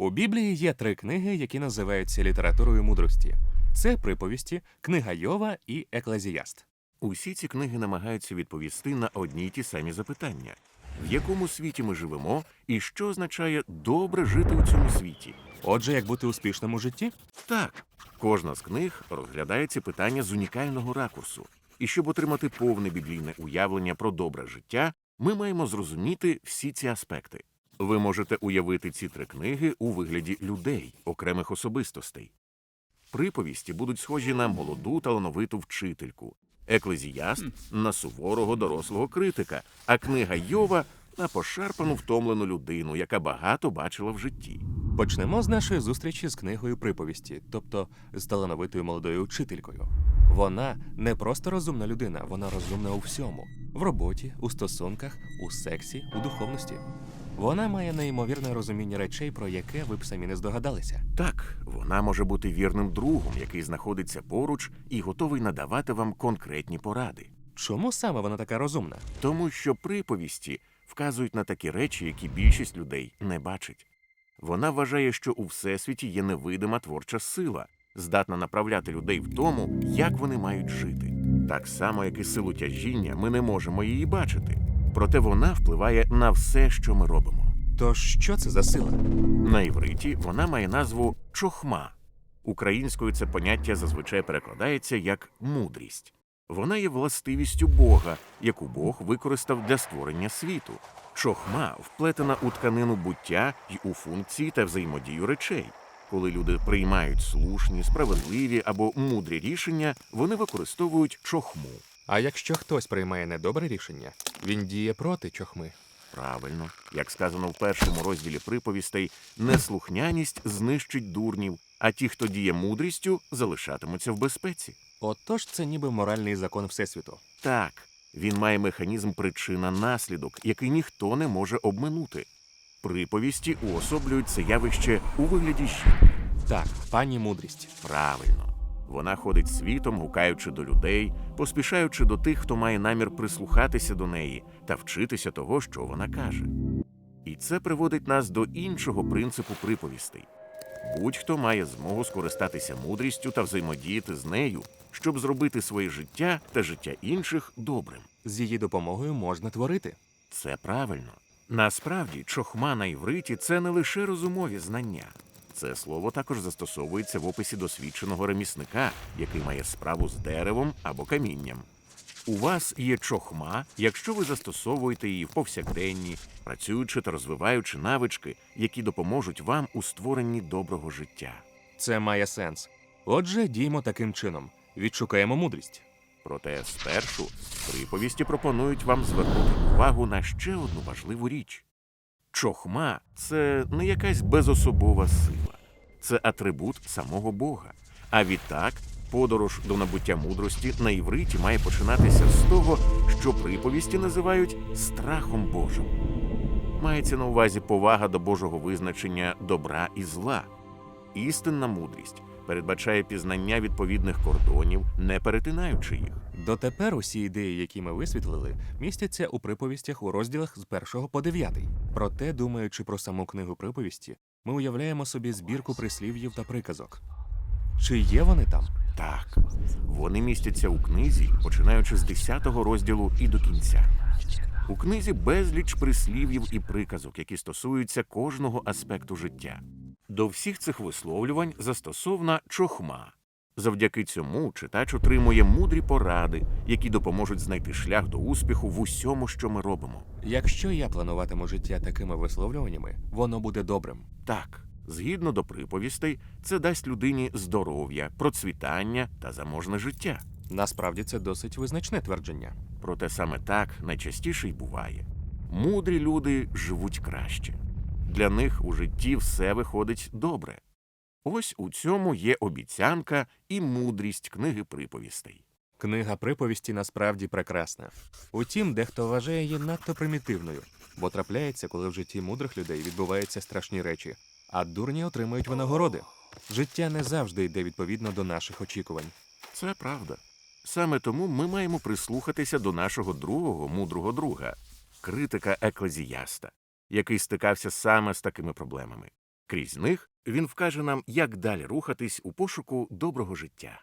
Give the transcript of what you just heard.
У Біблії є три книги, які називаються літературою мудрості: це приповісті, книга Йова і Еклезіаст. Усі ці книги намагаються відповісти на одні й ті самі запитання: в якому світі ми живемо, і що означає добре жити у цьому світі? Отже, як бути успішним у житті? Так, кожна з книг розглядає ці питання з унікального ракурсу. І щоб отримати повне біблійне уявлення про добре життя, ми маємо зрозуміти всі ці аспекти. Ви можете уявити ці три книги у вигляді людей, окремих особистостей. Приповісті будуть схожі на молоду талановиту вчительку, еклезіаст на суворого дорослого критика, а книга Йова на пошарпану втомлену людину, яка багато бачила в житті. Почнемо з нашої зустрічі з книгою приповісті, тобто з талановитою молодою учителькою. Вона не просто розумна людина, вона розумна у всьому: в роботі, у стосунках, у сексі, у духовності. Вона має неймовірне розуміння речей, про яке ви б самі не здогадалися. Так, вона може бути вірним другом, який знаходиться поруч і готовий надавати вам конкретні поради. Чому саме вона така розумна? Тому що приповісті вказують на такі речі, які більшість людей не бачить. Вона вважає, що у всесвіті є невидима творча сила, здатна направляти людей в тому, як вони мають жити. Так само, як і силу тяжіння, ми не можемо її бачити. Проте вона впливає на все, що ми робимо. Тож що це за сила? На івриті вона має назву чохма. Українською це поняття зазвичай перекладається як мудрість. Вона є властивістю Бога, яку Бог використав для створення світу. Чохма вплетена у тканину буття й у функції та взаємодію речей. Коли люди приймають слушні, справедливі або мудрі рішення, вони використовують чохму. А якщо хтось приймає недобре рішення, він діє проти чохми. Правильно, як сказано в першому розділі приповістей, неслухняність знищить дурнів, а ті, хто діє мудрістю, залишатимуться в безпеці. Отож, це ніби моральний закон Всесвіту. Так, він має механізм причина-наслідок, який ніхто не може обминути. Приповісті уособлюють це явище у вигляді жінки. Так, пані мудрість. Правильно. Вона ходить світом, гукаючи до людей, поспішаючи до тих, хто має намір прислухатися до неї та вчитися того, що вона каже. І це приводить нас до іншого принципу приповістей. Будь-хто має змогу скористатися мудрістю та взаємодіяти з нею, щоб зробити своє життя та життя інших добрим. З її допомогою можна творити. Це правильно. Насправді, чохма на івриті це не лише розумові знання. Це слово також застосовується в описі досвідченого ремісника, який має справу з деревом або камінням. У вас є чохма, якщо ви застосовуєте її в повсякденні, працюючи та розвиваючи навички, які допоможуть вам у створенні доброго життя. Це має сенс. Отже, діймо таким чином. Відшукаємо мудрість. Проте спершу приповісті пропонують вам звернути увагу на ще одну важливу річ. Чохма це не якась безособова сила, це атрибут самого Бога. А відтак, подорож до набуття мудрості на івриті має починатися з того, що приповісті називають страхом Божим. Мається на увазі повага до Божого визначення добра і зла. Істинна мудрість передбачає пізнання відповідних кордонів, не перетинаючи їх. Дотепер усі ідеї, які ми висвітлили, містяться у приповістях у розділах з 1 по 9. Проте, думаючи про саму книгу приповісті, ми уявляємо собі збірку прислів'їв та приказок. Чи є вони там? Так, вони містяться у книзі, починаючи з 10 розділу і до кінця. У книзі безліч прислів'їв і приказок, які стосуються кожного аспекту життя. До всіх цих висловлювань застосована чохма. Завдяки цьому читач отримує мудрі поради, які допоможуть знайти шлях до успіху в усьому, що ми робимо. Якщо я плануватиму життя такими висловлюваннями, воно буде добрим. Так, згідно до приповістей, це дасть людині здоров'я, процвітання та заможне життя. Насправді це досить визначне твердження. Проте саме так найчастіше й буває. Мудрі люди живуть краще. Для них у житті все виходить добре. Ось у цьому є обіцянка і мудрість книги приповістей. Книга приповісті насправді прекрасна. Утім, дехто вважає її надто примітивною, бо трапляється, коли в житті мудрих людей відбуваються страшні речі, а дурні отримують винагороди. Життя не завжди йде відповідно до наших очікувань. Це правда. Саме тому ми маємо прислухатися до нашого другого мудрого друга, критика еклезіаста, який стикався саме з такими проблемами. Крізь них він вкаже нам, як далі рухатись у пошуку доброго життя.